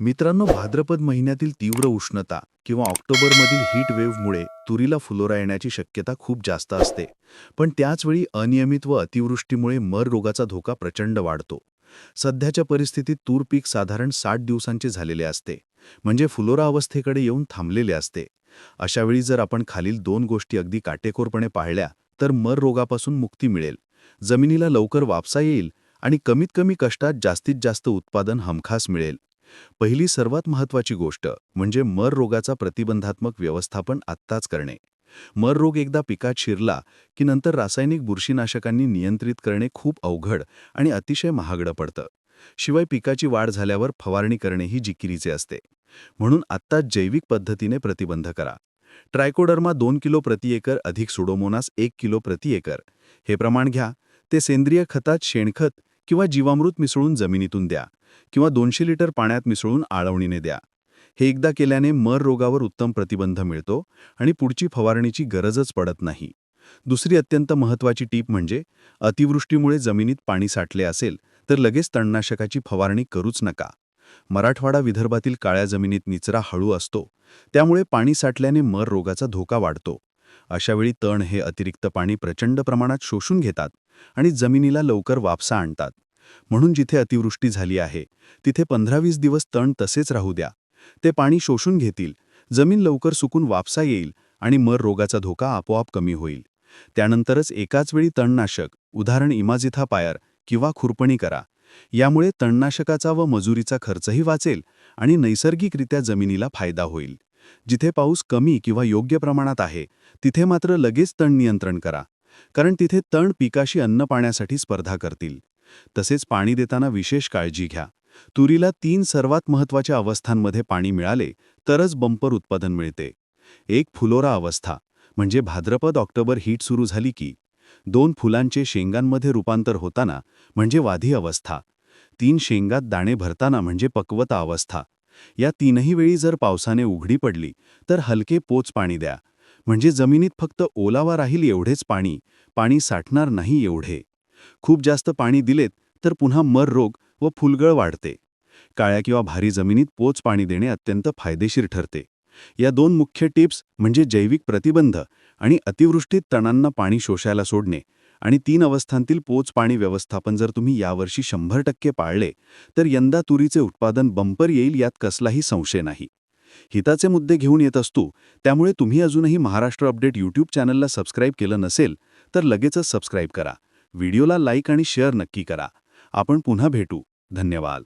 मित्रांनो भाद्रपद महिन्यातील तीव्र उष्णता किंवा ऑक्टोबरमधील हीट वेव्हमुळे तुरीला फुलोरा येण्याची शक्यता खूप जास्त असते. पण त्याचवेळी अनियमित व अतिवृष्टीमुळे मर रोगाचा धोका प्रचंड वाढतो. सध्याच्या परिस्थितीत तूर पीक साधारण साठ दिवसांचे झालेले असते. म्हणजे फुलोरा अवस्थेकडे येऊन थांबलेले असते. अशावेळी जर आपण खालील दोन गोष्टी अगदी काटेकोरपणे पाळल्या तर मर रोगापासून मुक्ती मिळेल. जमिनीला लवकर वापसा येईल आणि कमीत कमी कष्टात जास्तीत जास्त उत्पादन हमखास मिळेल. पहिली सर्वात महत्त्वाची गोष्ट म्हणजे मर रोगाचा प्रतिबंधात्मक व्यवस्थापन आत्ताच करणे. मर रोग एकदा पिकात शिरला की नंतर रासायनिक बुरशीनाशकांनी नियंत्रित करणे खूप अवघड आणि अतिशय महागडं पडतं. शिवाय पिकाची वाढ झाल्यावर फवारणी करणेही जिकिरीचे असते. म्हणून आत्ताच जैविक पद्धतीने प्रतिबंध करा. ट्रायकोडर्मा दोन किलो प्रति एकर अधिक सुडोमोनास एक किलो प्रति एकर. हे प्रमाण घ्या. ते सेंद्रिय खतात शेणखत किंवा जीवामृत मिसळून जमिनीतून द्या किंवा दोनशे लिटर पाण्यात मिसळून आळवणीने द्या. हे एकदा केल्याने मर रोगावर उत्तम प्रतिबंध मिळतो आणि पुढची फवारणीची गरजच पडत नाही. दुसरी अत्यंत महत्त्वाची टीप म्हणजे अतिवृष्टीमुळे जमिनीत पाणी साठले असेल तर लगेच तणनाशकाची फवारणी करूच नका. मराठवाडा विदर्भातील काळ्या जमिनीत निचरा हळू असतो त्यामुळे पाणी साठल्याने मर रोगाचा धोका वाढतो. अशावेळी तण हे अतिरिक्त पाणी प्रचंड प्रमाणात शोषून घेतात. आणि जमिनीला लवकर वापसा आणतात. म्हणून जिथे अतिवृष्टी झाली आहे तिथे पंधरा वीस दिवस तण तसेच राहू द्या. ते पाणी शोषून घेतील जमीन लवकर सुकून वापसा येईल आणि मर रोगाचा धोका आपोआप कमी होईल. त्यानंतरच एकाच वेळी तणनाशक उदाहरण इमाजिथा पायर किंवा खुरपणी करा. यामुळे तणनाशकाचा व मजुरीचा खर्चही वाचेल आणि नैसर्गिकरित्या जमिनीला फायदा होईल. जिथे पाऊस कमी किंवा योग्य प्रमाणात आहे तिथे मात्र लगेच तण नियंत्रण करा. कारण तिथे तण पिकाशी अन्न पाण्यासाठी स्पर्धा करतील. तसेच पाणी देताना विशेष काळजी घ्या. तुरीला तीन सर्वात महत्त्वाच्या अवस्थांमध्ये पाणी मिळाले तरच बंपर उत्पादन मिळते. एक फुलोरा अवस्था म्हणजे भाद्रपद ऑक्टोबर हीट सुरू झाली की दोन फुलांचे शेंगांमध्ये रूपांतर होताना म्हणजे वाधी अवस्था. तीन शेंगात दाणे भरताना म्हणजे पक्वता अवस्था. या तीनही वेळी जर पावसाने उघडी पडली तर हलके पोच पाणी द्या. म्हणजे जमिनीत फक्त ओलावा राहील एवढेच पाणी पाणी साठणार नाही एवढे. खूप जास्त पाणी दिलेत तर पुन्हा मर रोग व फुलगळ वाढते. काळ्या किंवा भारी जमिनीत पोच पाणी देणे अत्यंत फायदेशीर ठरते. या दोन मुख्य टिप्स म्हणजे जैविक प्रतिबंध आणि अतिवृष्टीत तणांना पाणी शोषायला सोडणे आणि तीन अवस्थांतील पोच पाणी व्यवस्थापन जर तुम्ही यावर्षी शंभर टक्के पाळले तर यंदा तुरीचे उत्पादन बंपर येईल यात कसलाही संशय नाही. हिताचे मुद्दे घेऊन येत असतो त्यामुळे तुम्ही अजूनही महाराष्ट्र अपडेट यूट्यूब चॅनलला सबस्क्राईब केलं नसेल तर लगेचच सबस्क्राईब करा. व्हिडिओला लाईक आणि शेअर नक्की करा. आपण पुन्हा भेटू. धन्यवाद.